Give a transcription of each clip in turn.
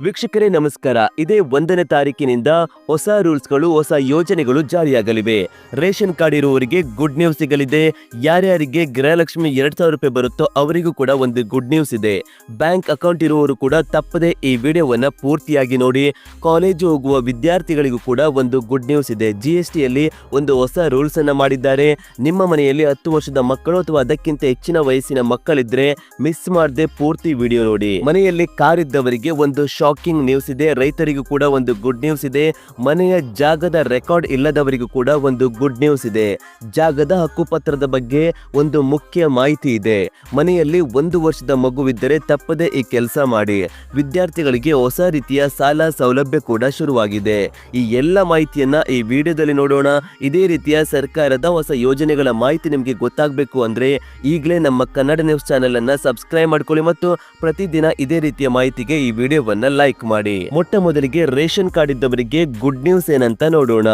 ವೀಕ್ಷಕರೇ, ನಮಸ್ಕಾರ. ಇದೇ ಒಂದನೇ ತಾರೀಕಿನಿಂದ ಹೊಸ ರೂಲ್ಸ್ಗಳು, ಹೊಸ ಯೋಜನೆಗಳು ಜಾರಿಯಾಗಲಿವೆ. ರೇಷನ್ ಕಾರ್ಡ್ ಇರುವವರಿಗೆ ಗುಡ್ ನ್ಯೂಸ್ ಸಿಗಲಿದೆ. ಯಾರ್ಯಾರಿಗೆ ಗೃಹಲಕ್ಷ್ಮಿ ಎರಡ್ ಸಾವಿರ ರೂಪಾಯಿ ಬರುತ್ತೋ ಅವರಿಗೂ ಕೂಡ ಒಂದು ಗುಡ್ ನ್ಯೂಸ್ ಇದೆ. ಬ್ಯಾಂಕ್ ಅಕೌಂಟ್ ಇರುವವರು ಕೂಡ ತಪ್ಪದೆ ಈ ವಿಡಿಯೋವನ್ನ ಪೂರ್ತಿಯಾಗಿ ನೋಡಿ, ಕಾಲೇಜು ಹೋಗುವ ವಿದ್ಯಾರ್ಥಿಗಳಿಗೂ ಕೂಡ ಒಂದು ಗುಡ್ ನ್ಯೂಸ್ ಇದೆ. ಜಿ ಎಸ್ ಟಿಯಲ್ಲಿ ಒಂದು ಹೊಸ ರೂಲ್ಸ್ ಅನ್ನ ಮಾಡಿದ್ದಾರೆ. ನಿಮ್ಮ ಮನೆಯಲ್ಲಿ ಹತ್ತು ವರ್ಷದ ಮಕ್ಕಳು ಅಥವಾ ಅದಕ್ಕಿಂತ ಹೆಚ್ಚಿನ ವಯಸ್ಸಿನ ಮಕ್ಕಳಿದ್ರೆ, ಮಿಸ್ ಮಾಡದೆ ಪೂರ್ತಿ ವಿಡಿಯೋ ನೋಡಿ. ಮನೆಯಲ್ಲಿ ಕಾರ್ ಇದ್ದವರಿಗೆ ಒಂದು ಶಾಕಿಂಗ್ ನ್ಯೂಸ್ ಇದೆ. ರೈತರಿಗೂ ಕೂಡ ಒಂದು ಗುಡ್ ನ್ಯೂಸ್ ಇದೆ. ಮನೆಯ ಜಾಗದ ರೆಕಾರ್ಡ್ ಇಲ್ಲದವರಿಗೂ ಕೂಡ ಒಂದು ಗುಡ್ ನ್ಯೂಸ್ ಇದೆ. ಜಾಗದ ಹಕ್ಕುಪತ್ರದ ಬಗ್ಗೆ ಒಂದು ಮುಖ್ಯ ಮಾಹಿತಿ ಇದೆ. ಮನೆಯಲ್ಲಿ ಒಂದು ವರ್ಷದ ಮಗುವಿದ್ದರೆ ತಪ್ಪದೆ ಈ ಕೆಲಸ ಮಾಡಿ. ವಿದ್ಯಾರ್ಥಿಗಳಿಗೆ ಹೊಸ ರೀತಿಯ ಸಾಲ ಸೌಲಭ್ಯ ಕೂಡ ಶುರುವಾಗಿದೆ. ಈ ಎಲ್ಲ ಮಾಹಿತಿಯನ್ನ ಈ ವಿಡಿಯೋದಲ್ಲಿ ನೋಡೋಣ. ಇದೇ ರೀತಿಯ ಸರ್ಕಾರದ ಹೊಸ ಯೋಜನೆಗಳ ಮಾಹಿತಿ ನಿಮಗೆ ಗೊತ್ತಾಗಬೇಕು ಅಂದ್ರೆ ಈಗಲೇ ನಮ್ಮ ಕನ್ನಡ ನ್ಯೂಸ್ ಚಾನೆಲ್ ಅನ್ನ ಸಬ್ಸ್ಕ್ರೈಬ್ ಮಾಡ್ಕೊಳ್ಳಿ ಮತ್ತು ಪ್ರತಿದಿನ ಇದೇ ರೀತಿಯ ಮಾಹಿತಿಗೆ ಈ ವಿಡಿಯೋವನ್ನ ಲೈಕ್ ಮಾಡಿ. ಮೊಟ್ಟ ಮೊದಲಿಗೆ ರೇಷನ್ ಕಾರ್ಡ್ ಇದ್ದವರಿಗೆ ಗುಡ್ ನ್ಯೂಸ್ ಏನಂತ ನೋಡೋಣ.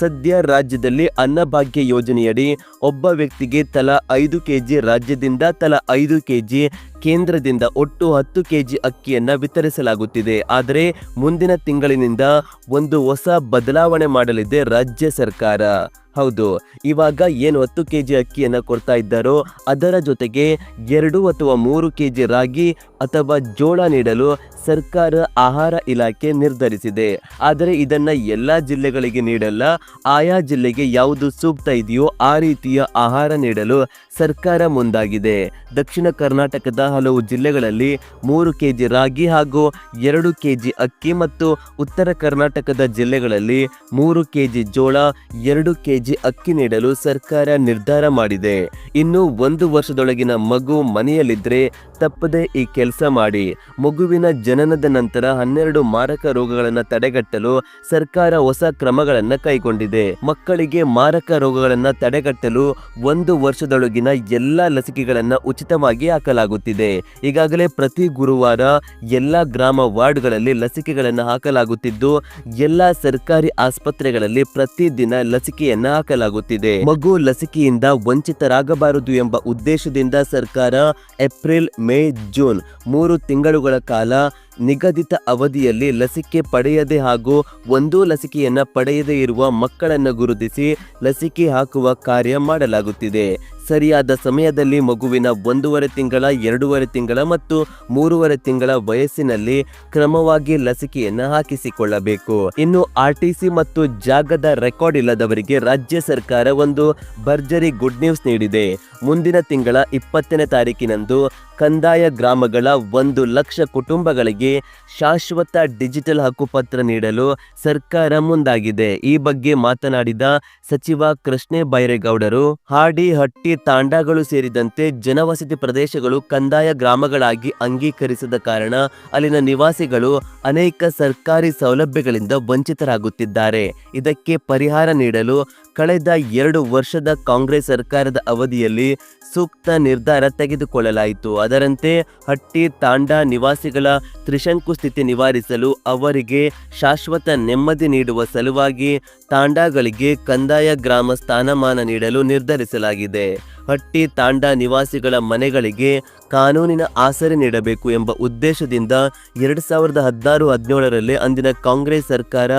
ಸದ್ಯ ರಾಜ್ಯದಲ್ಲಿ ಅನ್ನಭಾಗ್ಯ ಯೋಜನೆಯಡಿ ಒಬ್ಬ ವ್ಯಕ್ತಿಗೆ ತಲಾ ಐದು ಕೆಜಿ, ರಾಜ್ಯದಿಂದ ತಲಾ ಐದು ಕೆಜಿ ಕೇಂದ್ರದಿಂದ ಒಟ್ಟು ಹತ್ತು ಕೆಜಿ ಅಕ್ಕಿಯನ್ನ ವಿತರಿಸಲಾಗುತ್ತಿದೆ. ಆದರೆ ಮುಂದಿನ ತಿಂಗಳಿನಿಂದ ಒಂದು ಹೊಸ ಬದಲಾವಣೆ ಮಾಡಲಿದೆ ರಾಜ್ಯ ಸರ್ಕಾರ. ಹೌದು, ಇವಾಗ ಏನು ಹತ್ತು ಕೆ ಜಿ ಅಕ್ಕಿಯನ್ನು ಕೊಡ್ತಾ ಇದ್ದಾರೋ ಅದರ ಜೊತೆಗೆ ಎರಡು ಅಥವಾ ಮೂರು ಕೆ ಜಿ ರಾಗಿ ಅಥವಾ ಜೋಳ ನೀಡಲು ಸರ್ಕಾರ ಆಹಾರ ಇಲಾಖೆ ನಿರ್ಧರಿಸಿದೆ. ಆದರೆ ಇದನ್ನು ಎಲ್ಲ ಜಿಲ್ಲೆಗಳಿಗೆ ನೀಡಲ್ಲ, ಆಯಾ ಜಿಲ್ಲೆಗೆ ಯಾವುದು ಸೂಕ್ತ ಇದೆಯೋ ಆ ರೀತಿಯ ಆಹಾರ ನೀಡಲು ಸರ್ಕಾರ ಮುಂದಾಗಿದೆ. ದಕ್ಷಿಣ ಕರ್ನಾಟಕದ ಹಲವು ಜಿಲ್ಲೆಗಳಲ್ಲಿ ಮೂರು ಕೆಜಿ ರಾಗಿ ಹಾಗೂ ಎರಡು ಕೆಜಿ ಅಕ್ಕಿ ಮತ್ತು ಉತ್ತರ ಕರ್ನಾಟಕದ ಜಿಲ್ಲೆಗಳಲ್ಲಿ ಮೂರು ಕೆಜಿ ಜೋಳ, ಎರಡು ಕೆಜಿ ಅಕ್ಕಿ ನೀಡಲು ಸರ್ಕಾರ ನಿರ್ಧಾರ ಮಾಡಿದೆ. ಇನ್ನು ಒಂದು ವರ್ಷದೊಳಗಿನ ಮಗು ಮನೆಯಲ್ಲಿದ್ರೆ ತಪ್ಪದೆ ಈ ಕೆಲಸ ಮಾಡಿ ಮಗುವಿನ ಜನನದ ನಂತರ ಹನ್ನೆರಡು ಮಾರಕ ರೋಗಗಳನ್ನು ತಡೆಗಟ್ಟಲು ಸರ್ಕಾರ ಹೊಸ ಕ್ರಮಗಳನ್ನು ಕೈಗೊಂಡಿದೆ. ಮಕ್ಕಳಿಗೆ ಮಾರಕ ರೋಗಗಳನ್ನು ತಡೆಗಟ್ಟಲು ಒಂದು ವರ್ಷದೊಳಗಿನ ಎಲ್ಲ ಲಸಿಕೆಗಳನ್ನ ಉಚಿತವಾಗಿ ಹಾಕಲಾಗುತ್ತಿದೆ. ಈಗಾಗಲೇ ಪ್ರತಿ ಗುರುವಾರ ಎಲ್ಲ ಗ್ರಾಮ ವಾರ್ಡ್ಗಳಲ್ಲಿ ಲಸಿಕೆಗಳನ್ನು ಹಾಕಲಾಗುತ್ತಿದ್ದು, ಎಲ್ಲ ಸರ್ಕಾರಿ ಆಸ್ಪತ್ರೆಗಳಲ್ಲಿ ಪ್ರತಿದಿನ ಲಸಿಕೆಯನ್ನ ಹಾಕಲಾಗುತ್ತಿದೆ. ಮಗು ಲಸಿಕೆಯಿಂದ ವಂಚಿತರಾಗಬಾರದು ಎಂಬ ಉದ್ದೇಶದಿಂದ ಸರ್ಕಾರ ಏಪ್ರಿಲ್ ಮೇ, ಜೂನ್ ಮೂರು ತಿಂಗಳುಗಳ ಕಾಲ ನಿಗದಿತ ಅವಧಿಯಲ್ಲಿ ಲಸಿಕೆ ಪಡೆಯದೆ ಹಾಗೂ ಒಂದೂ ಲಸಿಕೆಯನ್ನು ಪಡೆಯದೇ ಇರುವ ಮಕ್ಕಳನ್ನು ಗುರುತಿಸಿ ಲಸಿಕೆ ಹಾಕುವ ಕಾರ್ಯ ಮಾಡಲಾಗುತ್ತಿದೆ. ಸರಿಯಾದ ಸಮಯದಲ್ಲಿ ಮಗುವಿನ ಒಂದೂವರೆ ತಿಂಗಳ, ಎರಡೂವರೆ ತಿಂಗಳ ಮತ್ತು ಮೂರುವರೆ ತಿಂಗಳ ವಯಸ್ಸಿನಲ್ಲಿ ಕ್ರಮವಾಗಿ ಲಸಿಕೆಯನ್ನು ಹಾಕಿಸಿಕೊಳ್ಳಬೇಕು. ಇನ್ನು ಆರ್ ಟಿ ಮತ್ತು ಜಾಗದ ರೆಕಾರ್ಡ್ ಇಲ್ಲದವರಿಗೆ ರಾಜ್ಯ ಸರ್ಕಾರ ಒಂದು ಭರ್ಜರಿ ಗುಡ್ ನ್ಯೂಸ್ ನೀಡಿದೆ. ಮುಂದಿನ ತಿಂಗಳ ಇಪ್ಪತ್ತನೇ ತಾರೀಕಿನಂದು ಕಂದಾಯ ಗ್ರಾಮಗಳ ಒಂದು ಲಕ್ಷ ಕುಟುಂಬಗಳಿಗೆ ಶಾಶ್ವತ ಡಿಜಿಟಲ್ ಹಕ್ಕುಪತ್ರ ನೀಡಲು ಸರ್ಕಾರ ಮುಂದಾಗಿದೆ. ಈ ಬಗ್ಗೆ ಮಾತನಾಡಿದ ಸಚಿವ ಕೃಷ್ಣೇ ಬೈರೇಗೌಡರು ಹಾಡಿ ಹಟ್ಟಿ ತಾಂಡಾಗಳು ಸೇರಿದಂತೆ ಜನವಸತಿ ಪ್ರದೇಶಗಳು ಕಂದಾಯ ಗ್ರಾಮಗಳಾಗಿ ಅಂಗೀಕರಿಸದ ಕಾರಣ ಅಲ್ಲಿನ ನಿವಾಸಿಗಳು ಅನೇಕ ಸರ್ಕಾರಿ ಸೌಲಭ್ಯಗಳಿಂದ ವಂಚಿತರಾಗುತ್ತಿದ್ದಾರೆ. ಇದಕ್ಕೆ ಪರಿಹಾರ ನೀಡಲು ಕಳೆದ ಎರಡು ವರ್ಷದ ಕಾಂಗ್ರೆಸ್ ಸರ್ಕಾರದ ಅವಧಿಯಲ್ಲಿ ಸೂಕ್ತ ನಿರ್ಧಾರ ತೆಗೆದುಕೊಳ್ಳಲಾಯಿತು. ಅದರಂತೆ ಹಟ್ಟಿ ತಾಂಡಾ ನಿವಾಸಿಗಳ ತ್ರಿಶಂಕು ಸ್ಥಿತಿ ನಿವಾರಿಸಲು ಅವರಿಗೆ ಶಾಶ್ವತ ನೆಮ್ಮದಿ ನೀಡುವ ಸಲುವಾಗಿ ತಾಂಡಾಗಳಿಗೆ ಕಂದಾಯ ಗ್ರಾಮ ಸ್ಥಾನಮಾನ ನೀಡಲು ನಿರ್ಧರಿಸಲಾಗಿದೆ. ಹಟ್ಟಿ ತಾಂಡಾ ನಿವಾಸಿಗಳ ಮನೆಗಳಿಗೆ ಕಾನೂನಿನ ಆಸರೆ ನೀಡಬೇಕು ಎಂಬ ಉದ್ದೇಶದಿಂದ ಎರಡು ಸಾವಿರದ ಹದಿನಾರು ಹದಿನೇಳರಲ್ಲಿ ಅಂದಿನ ಕಾಂಗ್ರೆಸ್ ಸರ್ಕಾರ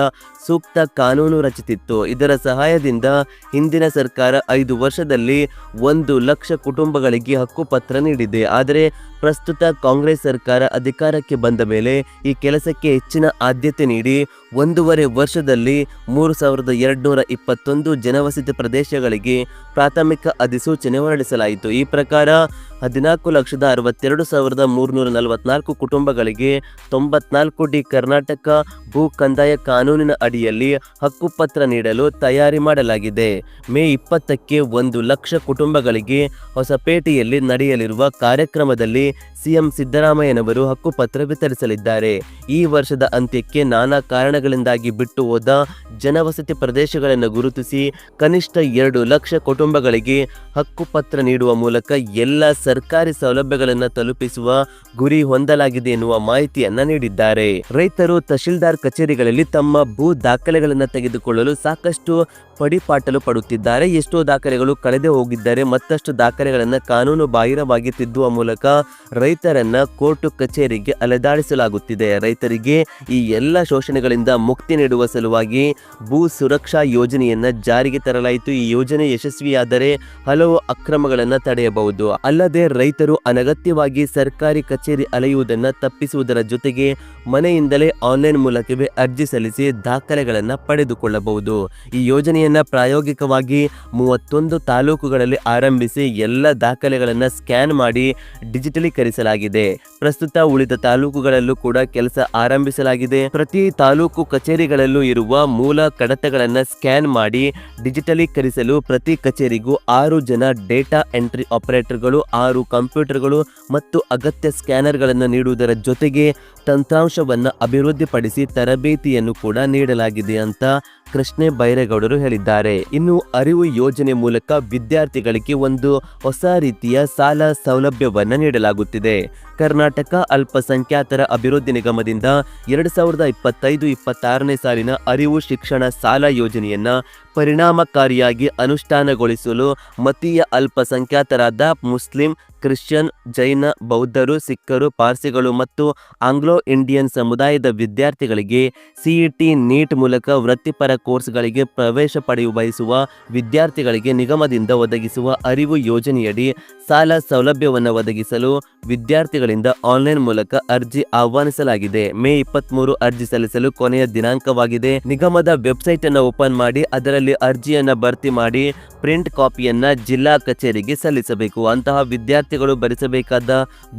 ಸೂಕ್ತ ಕಾನೂನು ರಚಿಸಿತ್ತು. ಇದರ ಸಹಾಯದಿಂದ ಹಿಂದಿನ ಸರ್ಕಾರ ಐದು ವರ್ಷದಲ್ಲಿ ಒಂದು ಲಕ್ಷ ಕುಟುಂಬಗಳಿಗೆ ಹಕ್ಕುಪತ್ರ ನೀಡಿದೆ. ಆದರೆ ಪ್ರಸ್ತುತ ಕಾಂಗ್ರೆಸ್ ಸರ್ಕಾರ ಅಧಿಕಾರಕ್ಕೆ ಬಂದ ಮೇಲೆ ಈ ಕೆಲಸಕ್ಕೆ ಹೆಚ್ಚಿನ ಆದ್ಯತೆ ನೀಡಿ ಒಂದೂವರೆ ವರ್ಷದಲ್ಲಿ ಮೂರು ಸಾವಿರದ ಎರಡುನೂರ ಇಪ್ಪತ್ತೊಂದು ಜನವಸತಿ ಪ್ರದೇಶಗಳಿಗೆ ಪ್ರಾಥಮಿಕ ಅಧಿಸೂಚನೆ ಹೊರಡಿಸಲಾಯಿತು. ಈ ಪ್ರಕಾರ ಹದಿನಾಲ್ಕು ಲಕ್ಷದ ಅರವತ್ತೆರಡು ಸಾವಿರದ ಮೂರುನೂರ ನಲವತ್ನಾಲ್ಕು ಕುಟುಂಬಗಳಿಗೆ ತೊಂಬತ್ನಾಲ್ಕು ಡಿ ಕರ್ನಾಟಕ ಭೂ ಕಂದಾಯ ಕಾನೂನಿನ ಅಡಿಯಲ್ಲಿ ಹಕ್ಕುಪತ್ರ ನೀಡಲು ತಯಾರಿ ಮಾಡಲಾಗಿದೆ. ಮೇ ಇಪ್ಪತ್ತಕ್ಕೆ ಒಂದು ಲಕ್ಷ ಕುಟುಂಬಗಳಿಗೆ ಹೊಸಪೇಟೆಯಲ್ಲಿ ನಡೆಯಲಿರುವ ಕಾರ್ಯಕ್ರಮದಲ್ಲಿ ಸಿಎಂ ಸಿದ್ದರಾಮಯ್ಯನವರು ಹಕ್ಕುಪತ್ರ ವಿತರಿಸಲಿದ್ದಾರೆ. ಈ ವರ್ಷದ ಅಂತ್ಯಕ್ಕೆ ನಾನಾ ಕಾರಣಗಳಿಂದಾಗಿ ಬಿಟ್ಟು ಹೋದ ಜನವಸತಿ ಪ್ರದೇಶಗಳನ್ನು ಗುರುತಿಸಿ ಕನಿಷ್ಠ ಎರಡು ಲಕ್ಷ ಕುಟುಂಬಗಳಿಗೆ ಹಕ್ಕುಪತ್ರ ನೀಡುವ ಮೂಲಕ ಎಲ್ಲ ಸರ್ಕಾರಿ ಸೌಲಭ್ಯಗಳನ್ನು ತಲುಪಿಸುವ ಗುರಿ ಹೊಂದಲಾಗಿದೆ ಎನ್ನುವ ಮಾಹಿತಿಯನ್ನ ನೀಡಿದ್ದಾರೆ. ರೈತರು ತಹಶೀಲ್ದಾರ್ ಕಚೇರಿಗಳಲ್ಲಿ ತಮ್ಮ ಭೂ ದಾಖಲೆಗಳನ್ನು ತೆಗೆದುಕೊಳ್ಳಲು ಸಾಕಷ್ಟು ಪಡಿಪಾಟಲು ಪಡುತ್ತಿದ್ದಾರೆ. ಎಷ್ಟೋ ದಾಖಲೆಗಳು ಕಳೆದೇ ಹೋಗಿದ್ದಾರೆ ಮತ್ತಷ್ಟು ದಾಖಲೆಗಳನ್ನು ಕಾನೂನು ಬಾಹಿರವಾಗಿ ತಿದ್ದುವ ಮೂಲಕ ರೈತರನ್ನ ಕೋರ್ಟು ಕಚೇರಿಗೆ ಅಲೆದಾಡಿಸಲಾಗುತ್ತಿದೆ. ರೈತರಿಗೆ ಈ ಎಲ್ಲ ಶೋಷಣೆಗಳಿಂದ ಮುಕ್ತಿ ನೀಡುವ ಸಲುವಾಗಿ ಭೂ ಸುರಕ್ಷಾ ಯೋಜನೆಯನ್ನ ಜಾರಿಗೆ ತರಲಾಯಿತು. ಈ ಯೋಜನೆ ಯಶಸ್ವಿಯಾದರೆ ಹಲವು ಅಕ್ರಮಗಳನ್ನು ತಡೆಯಬಹುದು. ಅಲ್ಲದೆ ರೈತರು ಅನಗತ್ಯವಾಗಿ ಸರ್ಕಾರಿ ಕಚೇರಿ ಅಲೆಯುವುದನ್ನು ತಪ್ಪಿಸುವುದರ ಜೊತೆಗೆ ಮನೆಯಿಂದಲೇ ಆನ್ಲೈನ್ ಮೂಲಕವೇ ಅರ್ಜಿ ಸಲ್ಲಿಸಿ ದಾಖಲೆಗಳನ್ನು ಪಡೆದುಕೊಳ್ಳಬಹುದು. ಈ ಯೋಜನೆಯನ್ನ ಪ್ರಾಯೋಗಿಕವಾಗಿ ಮೂವತ್ತೊಂದು ತಾಲೂಕುಗಳಲ್ಲಿ ಆರಂಭಿಸಿ ಎಲ್ಲ ದಾಖಲೆಗಳನ್ನು ಸ್ಕ್ಯಾನ್ ಮಾಡಿ ಡಿಜಿಟಲೀಕರಿಸಲಾಗಿದೆ. ಪ್ರಸ್ತುತ ಉಳಿದ ತಾಲೂಕುಗಳಲ್ಲೂ ಕೂಡ ಕೆಲಸ ಆರಂಭಿಸಲಾಗಿದೆ. ಪ್ರತಿ ತಾಲೂಕು ಕಚೇರಿಗಳಲ್ಲೂ ಇರುವ ಮೂಲ ಕಡತಗಳನ್ನು ಸ್ಕ್ಯಾನ್ ಮಾಡಿ ಡಿಜಿಟಲೀಕರಿಸಲು ಪ್ರತಿ ಕಚೇರಿಗೂ ಆರು ಜನ ಡೇಟಾ ಎಂಟ್ರಿ ಆಪರೇಟರ್ಗಳು ಆರು ಕಂಪ್ಯೂಟರ್ಗಳು ಮತ್ತು ಅಗತ್ಯ ಸ್ಕ್ಯಾನರ್ಗಳನ್ನು ನೀಡುವುದರ ಜೊತೆಗೆ ತಂತ್ರಾಂಶವನ್ನು ಅಭಿವೃದ್ಧಿಪಡಿಸಿ ತರಬೇತಿಯನ್ನು ಕೂಡ ನೀಡಲಾಗಿದೆ ಅಂತ ಕೃಷ್ಣೆ ಬೈರೇಗೌಡರು ಹೇಳಿದ್ದಾರೆ. ಇನ್ನು ಅರಿವು ಯೋಜನೆ ಮೂಲಕ ವಿದ್ಯಾರ್ಥಿಗಳಿಗೆ ಒಂದು ಹೊಸ ರೀತಿಯ ಸಾಲ ಸೌಲಭ್ಯವನ್ನು ನೀಡಲಾಗುತ್ತಿದೆ. ಕರ್ನಾಟಕ ಅಲ್ಪಸಂಖ್ಯಾತರ ಅಭಿವೃದ್ಧಿ ನಿಗಮದಿಂದ ಎರಡು ಸಾವಿರದ ಇಪ್ಪತ್ತೈದು ಇಪ್ಪತ್ತಾರನೇ ಸಾಲಿನ ಅರಿವು ಶಿಕ್ಷಣ ಸಾಲ ಯೋಜನೆಯನ್ನ ಪರಿಣಾಮಕಾರಿಯಾಗಿ ಅನುಷ್ಠಾನಗೊಳಿಸಲು ಮತೀಯ ಅಲ್ಪಸಂಖ್ಯಾತರಾದ ಮುಸ್ಲಿಂ ಕ್ರಿಶ್ಚಿಯನ್, ಜೈನ, ಬೌದ್ಧರು, ಸಿಖ್ಖರು, ಪಾರ್ಸಿಗಳು ಮತ್ತು ಆಂಗ್ಲೋ ಇಂಡಿಯನ್ ಸಮುದಾಯದ ವಿದ್ಯಾರ್ಥಿಗಳಿಗೆ ಸಿಇಟಿ ನೀಟ್ ಮೂಲಕ ವೃತ್ತಿಪರ ಕೋರ್ಸ್ಗಳಿಗೆ ಪ್ರವೇಶ ಪಡೆಯುವ ಬಯಸುವ ವಿದ್ಯಾರ್ಥಿಗಳಿಗೆ ನಿಗಮದಿಂದ ಒದಗಿಸುವ ಅರಿವು ಯೋಜನೆಯಡಿ ಸಾಲ ಸೌಲಭ್ಯವನ್ನು ಒದಗಿಸಲು ವಿದ್ಯಾರ್ಥಿಗಳಿಂದ ಆನ್ಲೈನ್ ಮೂಲಕ ಅರ್ಜಿ ಆಹ್ವಾನಿಸಲಾಗಿದೆ. ಮೇ ಇಪ್ಪತ್ಮೂರು ಅರ್ಜಿ ಸಲ್ಲಿಸಲು ಕೊನೆಯ ದಿನಾಂಕವಾಗಿದೆ. ನಿಗಮದ ವೆಬ್ಸೈಟ್ ಅನ್ನು ಓಪನ್ ಮಾಡಿ, ಅದರಲ್ಲಿ ಅರ್ಜಿಯನ್ನು ಭರ್ತಿ ಮಾಡಿ ಪ್ರಿಂಟ್ ಕಾಪಿಯನ್ನ ಜಿಲ್ಲಾ ಕಚೇರಿಗೆ ಸಲ್ಲಿಸಬೇಕು. ಅಂತಹ ವಿದ್ಯಾರ್ಥಿಗಳು ಭರಿಸಬೇಕಾದ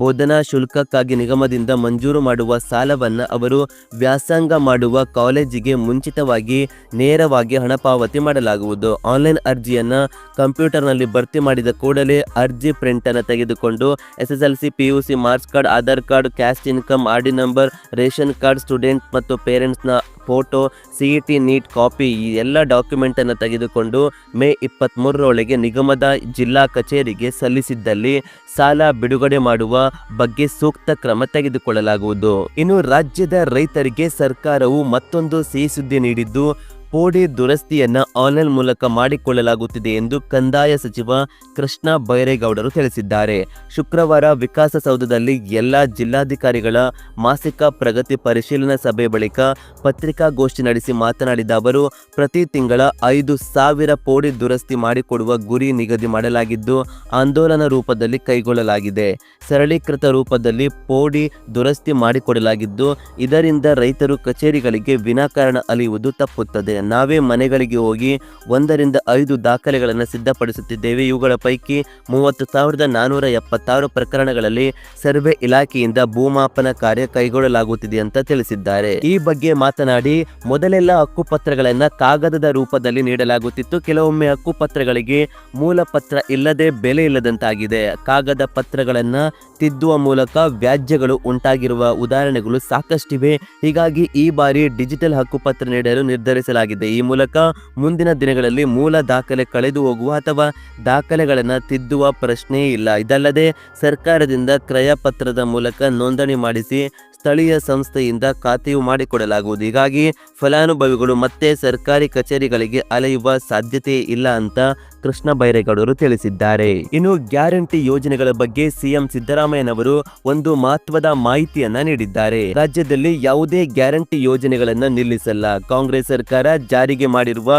ಬೋಧನಾ ಶುಲ್ಕಕ್ಕಾಗಿ ನಿಗಮದಿಂದ ಮಂಜೂರು ಮಾಡುವ ಸಾಲವನ್ನು ಅವರು ವ್ಯಾಸಂಗ ಮಾಡುವ ಕಾಲೇಜಿಗೆ ಮುಂಚಿತವಾಗಿ ನೇರವಾಗಿ ಹಣ ಪಾವತಿ ಮಾಡಲಾಗುವುದು. ಆನ್ಲೈನ್ ಅರ್ಜಿಯನ್ನು ಕಂಪ್ಯೂಟರ್ನಲ್ಲಿ ಭರ್ತಿ ಮಾಡಿದ ಕೂಡಲೇ ಅರ್ಜಿ ಪ್ರಿಂಟನ್ನು ತೆಗೆದುಕೊಂಡು S S L C P U C, marks card, Aadhaar card, caste income, R D number, ration card, student ಮತ್ತು ಪೇರೆಂಟ್ಸ್ನ photo C E T NEET copy ಈ ಎಲ್ಲ ಡಾಕ್ಯುಮೆಂಟನ್ನು ತೆಗೆದುಕೊಂಡು ಮೇ ಇಪ್ಪತ್ತ್ಮೂರರೊಳಗೆ ನಿಗಮದ ಜಿಲ್ಲಾ ಕಚೇರಿಗೆ ಸಲ್ಲಿಸಿದ್ದಲ್ಲಿ ಸಾಲ ಬಿಡುಗಡೆ ಮಾಡುವ ಬಗ್ಗೆ ಸೂಕ್ತ ಕ್ರಮ ತೆಗೆದುಕೊಳ್ಳಲಾಗುವುದು. ಇನ್ನು ರಾಜ್ಯದ ರೈತರಿಗೆ ಸರ್ಕಾರವು ಮತ್ತೊಂದು ಸಿಹಿ ಸುದ್ದಿ ನೀಡಿದ್ದು ಪೋಡಿ ದುರಸ್ತಿಯನ್ನ ಆನ್ಲೈನ್ ಮೂಲಕ ಮಾಡಿಕೊಳ್ಳಲಾಗುತ್ತಿದೆ ಎಂದು ಕಂದಾಯ ಸಚಿವ ಕೃಷ್ಣ ಬೈರೇಗೌಡರು ತಿಳಿಸಿದ್ದಾರೆ. ಶುಕ್ರವಾರ ವಿಕಾಸಸೌಧದಲ್ಲಿ ಎಲ್ಲ ಜಿಲ್ಲಾಧಿಕಾರಿಗಳ ಮಾಸಿಕ ಪ್ರಗತಿ ಪರಿಶೀಲನಾ ಸಭೆ ಬಳಿಕ ಪತ್ರಿಕಾಗೋಷ್ಠಿ ನಡೆಸಿ ಮಾತನಾಡಿದ ಅವರು, ಪ್ರತಿ ತಿಂಗಳ ಐದು ಸಾವಿರ ಪೋಡಿ ದುರಸ್ತಿ ಮಾಡಿಕೊಡುವ ಗುರಿ ನಿಗದಿ ಮಾಡಲಾಗಿದ್ದು, ಆಂದೋಲನ ರೂಪದಲ್ಲಿ ಕೈಗೊಳ್ಳಲಾಗಿದೆ. ಸರಳೀಕೃತ ರೂಪದಲ್ಲಿ ಪೋಡಿ ದುರಸ್ತಿ ಮಾಡಿಕೊಡಲಾಗಿದ್ದು, ಇದರಿಂದ ರೈತರು ಕಚೇರಿಗಳಿಗೆ ವಿನಾಕಾರಣ ಅಲಿಯುವುದು ತಪ್ಪುತ್ತದೆ. ನಾವೇ ಮನೆಗಳಿಗೆ ಹೋಗಿ ಒಂದರಿಂದ ಐದು ದಾಖಲೆಗಳನ್ನು ಸಿದ್ಧಪಡಿಸುತ್ತಿದ್ದೇವೆ. ಇವುಗಳ ಪೈಕಿ ಮೂವತ್ತು ಸಾವಿರದ ನಾನ್ನೂರ ಎಪ್ಪತ್ತಾರು ಪ್ರಕರಣಗಳಲ್ಲಿ ಸರ್ವೆ ಇಲಾಖೆಯಿಂದ ಭೂಮಾಪನ ಕಾರ್ಯ ಕೈಗೊಳ್ಳಲಾಗುತ್ತಿದೆ ಅಂತ ತಿಳಿಸಿದ್ದಾರೆ. ಈ ಬಗ್ಗೆ ಮಾತನಾಡಿ, ಮೊದಲೆಲ್ಲ ಹಕ್ಕುಪತ್ರಗಳನ್ನು ಕಾಗದದ ರೂಪದಲ್ಲಿ ನೀಡಲಾಗುತ್ತಿತ್ತು. ಕೆಲವೊಮ್ಮೆ ಹಕ್ಕುಪತ್ರಗಳಿಗೆ ಮೂಲ ಪತ್ರ ಇಲ್ಲದೆ ಬೆಲೆ ಇಲ್ಲದಂತಾಗಿದೆ. ಕಾಗದ ಪತ್ರಗಳನ್ನ ತಿದ್ದುವ ಮೂಲಕ ವ್ಯಾಜ್ಯಗಳು ಉಂಟಾಗಿರುವ ಉದಾಹರಣೆಗಳು ಸಾಕಷ್ಟಿವೆ. ಹೀಗಾಗಿ ಈ ಬಾರಿ ಡಿಜಿಟಲ್ ಹಕ್ಕುಪತ್ರ ನೀಡಲು ನಿರ್ಧರಿಸಲಾಗಿದೆ. ಈ ಮೂಲಕ ಮುಂದಿನ ದಿನಗಳಲ್ಲಿ ಮೂಲ ದಾಖಲೆ ಕಳೆದು ಹೋಗುವ ಅಥವಾ ದಾಖಲೆಗಳನ್ನು ತಿದ್ದುವ ಪ್ರಶ್ನೆಯೇ ಇಲ್ಲ. ಇದಲ್ಲದೆ ಸರ್ಕಾರದಿಂದ ಕ್ರಯ ಪತ್ರದ ಮೂಲಕ ನೋಂದಣಿ ಮಾಡಿಸಿ ಸ್ಥಳೀಯ ಸಂಸ್ಥೆಯಿಂದ ಖಾತೆಯು ಮಾಡಿಕೊಡಲಾಗುವುದು. ಹೀಗಾಗಿ ಫಲಾನುಭವಿಗಳು ಮತ್ತೆ ಸರ್ಕಾರಿ ಕಚೇರಿಗಳಿಗೆ ಅಲೆಯುವ ಸಾಧ್ಯತೆ ಇಲ್ಲ ಅಂತ ಕೃಷ್ಣ ಬೈರೇಗೌಡರು ತಿಳಿಸಿದ್ದಾರೆ. ಇನ್ನು ಗ್ಯಾರಂಟಿ ಯೋಜನೆಗಳ ಬಗ್ಗೆ ಸಿಎಂ ಸಿದ್ದರಾಮಯ್ಯನವರು ಒಂದು ಮಹತ್ವದ ಮಾಹಿತಿಯನ್ನ ನೀಡಿದ್ದಾರೆ. ರಾಜ್ಯದಲ್ಲಿ ಯಾವುದೇ ಗ್ಯಾರಂಟಿ ಯೋಜನೆಗಳನ್ನ ನಿಲ್ಲಿಸಲ್ಲ. ಕಾಂಗ್ರೆಸ್ ಸರ್ಕಾರ ಜಾರಿಗೆ ಮಾಡಿರುವ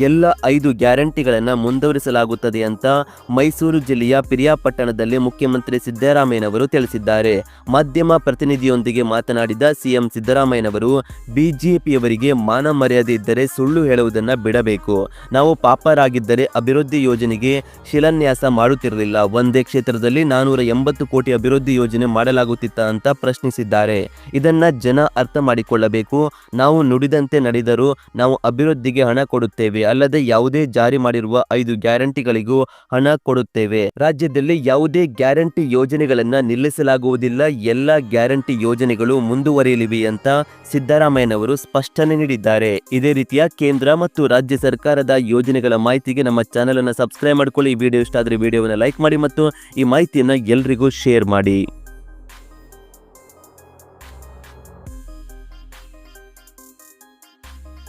ಎಲ್ಲ ಐದು ಗ್ಯಾರಂಟಿಗಳನ್ನ ಮುಂದುವರಿಸಲಾಗುತ್ತದೆ ಅಂತ ಮೈಸೂರು ಜಿಲ್ಲೆಯ ಪಿರಿಯಾಪಟ್ಟಣದಲ್ಲಿ ಮುಖ್ಯಮಂತ್ರಿ ಸಿದ್ದರಾಮಯ್ಯನವರು ತಿಳಿಸಿದ್ದಾರೆ. ಮಾಧ್ಯಮ ಪ್ರತಿನಿಧಿಯೊಂದಿಗೆ ಮಾತನಾಡಿದ ಸಿಎಂ ಸಿದ್ದರಾಮಯ್ಯನವರು, ಬಿಜೆಪಿಯವರಿಗೆ ಮಾನ ಮರ್ಯಾದೆ ಇದ್ದರೆ ಸುಳ್ಳು ಹೇಳುವುದನ್ನ ಬಿಡಬೇಕು. ನಾವು ಪಾಪರಾಗಿದ್ದರೆ ಅಭಿವೃದ್ಧಿ ಯೋಜನೆಗೆ ಶಿಲಾನ್ಯಾಸ ಮಾಡುತ್ತಿರಲಿಲ್ಲ. ಒಂದೇ ಕ್ಷೇತ್ರದಲ್ಲಿ ನಾನೂರ ಎಂಬತ್ತು ಕೋಟಿ ಅಭಿವೃದ್ಧಿ ಯೋಜನೆ ಮಾಡಲಾಗುತ್ತಿತ್ತ ಅಂತ ಪ್ರಶ್ನಿಸಿದ್ದಾರೆ. ಇದನ್ನ ಜನ ಅರ್ಥ ಮಾಡಿಕೊಳ್ಳಬೇಕು. ನಾವು ನುಡಿದಂತೆ ನಡೆದರೂ ನಾವು ಅಭಿವೃದ್ಧಿಗೆ ಹಣ ಕೊಡುತ್ತೇವೆ. ಅಲ್ಲದೆ ಯಾವುದೇ ಜಾರಿ ಮಾಡಿರುವ ಐದು ಗ್ಯಾರಂಟಿಗಳಿಗೂ ಹಣ ಕೊಡುತ್ತೇವೆ. ರಾಜ್ಯದಲ್ಲಿ ಯಾವುದೇ ಗ್ಯಾರಂಟಿ ಯೋಜನೆಗಳನ್ನ ನಿಲ್ಲಿಸಲಾಗುವುದಿಲ್ಲ. ಎಲ್ಲ ಗ್ಯಾರಂಟಿ ಯೋಜನೆಗಳು ಮುಂದುವರಿಯಲಿವೆ ಅಂತ ಸಿದ್ದರಾಮಯ್ಯನವರು ಸ್ಪಷ್ಟನೆ ನೀಡಿದ್ದಾರೆ. ಇದೇ ರೀತಿಯ ಕೇಂದ್ರ ಮತ್ತು ರಾಜ್ಯ ಸರ್ಕಾರದ ಯೋಜನೆಗಳ ಮಾಹಿತಿಗೆ ನಮ್ಮ ಚಾನೆಲ್ ಚಾನಲನ್ನು ಸಬ್ಸ್ಕ್ರೈಬ್ ಮಾಡ್ಕೊಳ್ಳಿ. ಈ ವಿಡಿಯೋ ಇಷ್ಟ ಆದರೆ ವಿಡಿಯೋವನ್ನು ಲೈಕ್ ಮಾಡಿ ಮತ್ತು ಈ ಮಾಹಿತಿಯನ್ನು ಎಲ್ರಿಗೂ ಶೇರ್ ಮಾಡಿ.